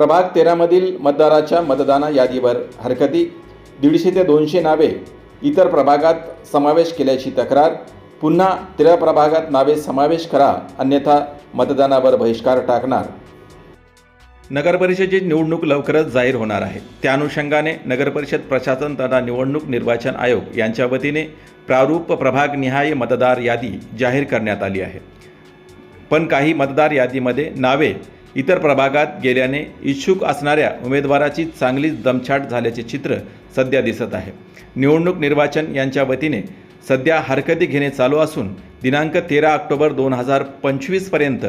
प्रभाग तेरामधील मतदाराच्या मतदाना यादीवर हरकती. दीडशे ते दोनशे नावे इतर प्रभागात समावेश केल्याची तक्रार. पुन्हा तेरा प्रभागात नावे समावेश करा अन्यथा मतदानावर बहिष्कार टाकणार. नगरपरिषदेची निवडणूक लवकरच जाहीर होणार आहे. त्या अनुषंगाने नगरपरिषद प्रशासन तथा निवडणूक निर्वाचन आयोग यांच्या वतीने प्रारूप प्रभागनिहाय मतदार यादी जाहीर करण्यात आली आहे. पण काही मतदार यादीमध्ये नावे इतर प्रभागात गेल्याने इच्छुक असणाऱ्या उमेदवाराची चांगलीच दमछाट झाल्याचे चित्र सध्या दिसत आहे. निवडणूक निर्वाचन यांच्या वतीने सध्या हरकती घेणे चालू असून दिनांक तेरा ऑक्टोबर दोन हजार पंचवीसपर्यंत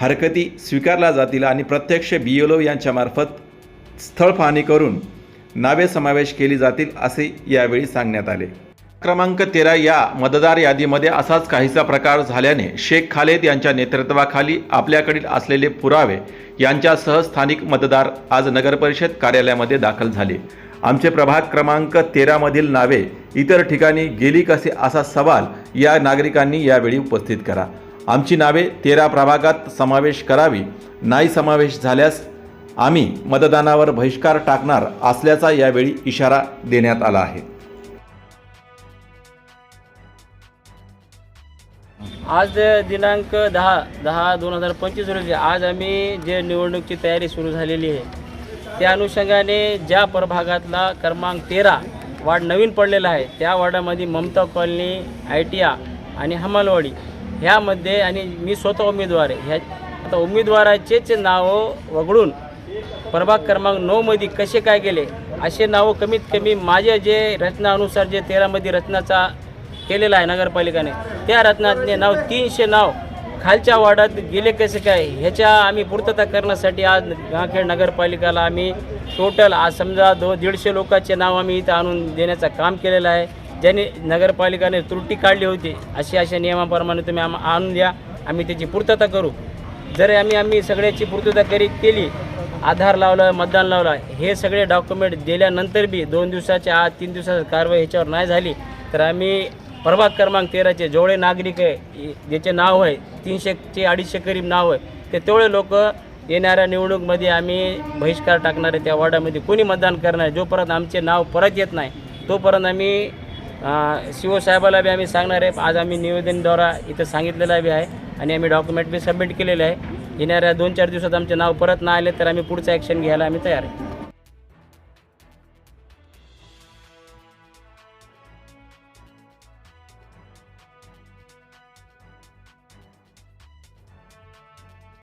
हरकती स्वीकारल्या जातील आणि प्रत्यक्ष बी एल ओ यांच्यामार्फत स्थळ पाहणी करून नावे समावेश केली जातील असे यावेळी सांगण्यात आले. क्रमांक तेरा या मतदार यादीमध्ये असाच काहीसा प्रकार झाल्याने शेख खालेद यांच्या नेतृत्वाखाली आपल्याकडील असलेले पुरावे यांच्यासह स्थानिक मतदार आज नगरपरिषद कार्यालयामध्ये दाखल झाले. आमचे प्रभाग क्रमांक तेरामधील नावे इतर ठिकाणी गेली कसे असा सवाल या नागरिकांनी यावेळी उपस्थित करा. आमची नावे तेरा प्रभागात समावेश करावी नाही समावेश झाल्यास आम्ही मतदानावर बहिष्कार टाकणार असल्याचा यावेळी इशारा देण्यात आला आहे. आज दिनांक दहा दहा दोन हजार पंचवीस रोजी आज आम्ही जे निवडणुकीची तयारी सुरू झालेली आहे त्या अनुषंगाने ज्या प्रभागातला क्रमांक तेरा वार्ड नवीन पडलेला आहे त्या वार्डामध्ये ममता कॉलनी आय टी आ आणि हमालवाडी ह्यामध्ये आणि मी स्वतः उमेदवार आहे. ह्या आता उमेदवाराचेच नावं वगळून प्रभाग क्रमांक नऊमध्ये कसे काय गेले असे नावं कमीत कमी माझ्या जे रचनानुसार जे तेरामध्ये रचनाचा केलेलं आहे नगरपालिकाने. त्या रत्नातले नाव तीनशे नाव खालच्या वार्डात गेले कसे काय? ह्याच्या आम्ही पूर्तता करण्यासाठी आज गावखेड नगरपालिकाला आम्ही टोटल आज समजा दो दीडशे लोकांचे नाव आम्ही इथं आणून देण्याचं काम केलेलं आहे. ज्याने नगरपालिकाने त्रुटी काढली होती अशा अशा नियमाप्रमाणे तुम्ही आम आणून द्या. आम्ही त्याची पूर्तता करू. जर आम्ही आम्ही सगळ्याची पूर्तता करी केली आधार लावलं मतदान लावलं हे सगळे डॉक्युमेंट दिल्यानंतर बी दोन दिवसाच्या आत तीन दिवसाची कारवाई ह्याच्यावर नाही झाली तर आम्ही प्रभाग क्रमांक तेराचे जेवढे नागरिक आहे ज्याचे नाव आहे तीनशेचे अडीचशे करीब नाव आहे ते तेवढे लोक येणाऱ्या निवडणूकमध्ये आम्ही बहिष्कार टाकणार आहे त्या वॉर्डामध्ये कोणी मतदान करणार आहे. जोपर्यंत आमचे नाव परत येत नाही तोपर्यंत आम्ही शिवसाहेबाला बी आम्ही सांगणार आहे आज आम्ही निवेदनद्वारा इथं सांगितलेलं बी आहे आणि आम्ही डॉक्युमेंट बी सबमिट केलेले आहे येणाऱ्या दोन चार दिवसात आमचे नाव परत नाही आले तर आम्ही पुढचं ॲक्शन घ्यायला आम्ही तयार आहे